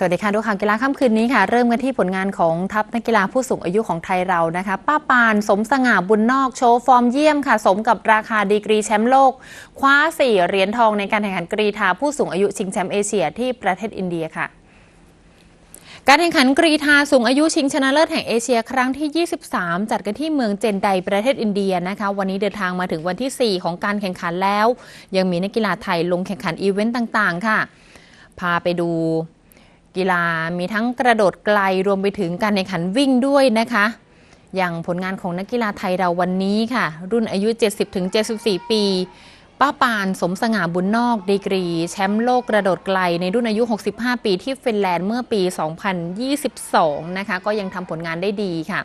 สวัสดีค่ะดูข่าวกีฬาค่ำคืนนี้ค่ะ เริ่มกันที่ผลงานของทัพนักกีฬาผู้สูงอายุของไทยเรานะคะ ป้าปานสมสง่าบุญนอกโชว์ฟอร์มเยี่ยมค่ะ สมกับราคาดีกรีแชมป์โลก คว้า 4 เหรียญทองในการแข่งขันกรีฑาผู้สูงอายุชิงแชมป์เอเชียที่ประเทศอินเดียค่ะการแข่งขันกรีฑาสูงอายุชิงชนะเลิศแห่งเอเชียครั้งที่ 23 จัดกันที่เมืองเจนไดประเทศอินเดียนะคะ วันนี้เดินทางมาถึงวันที่ 4 ของการแข่งขันแล้ว ยังมีนักกีฬาไทยลงแข่งขันอีเวนต์ต่างๆ ค่ะ พาไปดู กีฬามีทั้งกระโดดไกลรวมไปถึงการแข่งขันวิ่งด้วยนะคะ อย่างผลงานของนักกีฬาไทยเราวันนี้ค่ะ รุ่นอายุ 70-74 ปี ป้าปานสมสง่าบุญนอกดีกรี แชมป์โลกกระโดดไกลในรุ่นอายุ 65 ปีที่ฟินแลนด์เมื่อปี 2022 นะคะ ก็ยังทำผลงานได้ดีค่ะ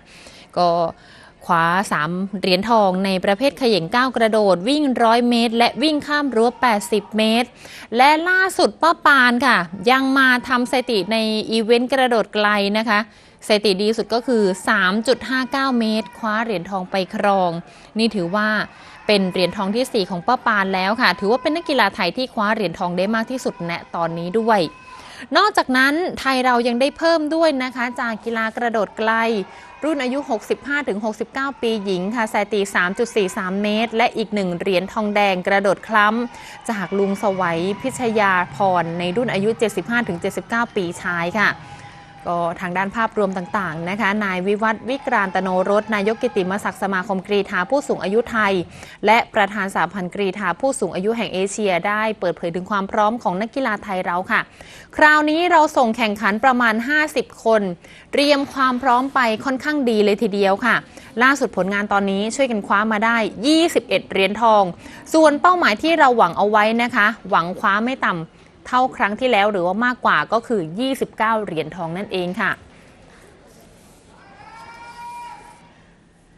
ก็ คว้า 3 เหรียญทองในประเภทเขย่งก้าวกระโดด วิ่ง 100 เมตร และวิ่งข้ามรั้ว 80 เมตร และล่าสุดป้าปานค่ะ ยังมาทำสถิติในอีเวนต์กระโดดไกลนะคะสถิติดีสุดก็คือ 3.59 เมตร คว้าเหรียญทองไปครอง นี่ถือว่าเป็นเหรียญทองทีสี่4 ของป้าปานแล้วค่ะ ถือว่าเป็นนักกีฬาไทยที่คว้าเหรียญทองได้มากที่สุดณตอนนี้ด้วย นอกจากนั้นไทยเรายังได้เพิ่มด้วยนะคะ จากกีฬากระโดดไกล รุ่นอายุ 65-69 ปีหญิงค่ะสถิติ3.43 เมตร และอีกหนึ่งเหรียญทองแดงกระโดดคล้ำ จากลุงสวัยพิชยาพรในรุ่นอายุ 75-79 ปีชายค่ะ ก็ทางด้านภาพรวมต่างๆนะคะ นายวิวัฒน์วิกรานตโนรส นายกกิติมศักดิ์สมาคมกรีฑาผู้สูงอายุไทย และประธานสาพันธ์กรีฑาผู้สูงอายุแห่งเอเชีย ได้เปิดเผยถึงความพร้อมของนักกีฬาไทยเราค่ะ คราวนี้เราส่งแข่งขันประมาณ 50 คน เตรียมความพร้อมไปค่อนข้างดีเลยทีเดียวค่ะ ล่าสุดผลงานตอนนี้ช่วยกันคว้ามาได้ 21 เหรียญทอง ส่วนเป้าหมายที่เราหวังเอาไว้นะคะ หวังคว้าไม่ต่ำ เท่าครั้งที่แล้วหรือว่ามากกว่าก็คือ 29 เหรียญทองนั่นเองค่ะ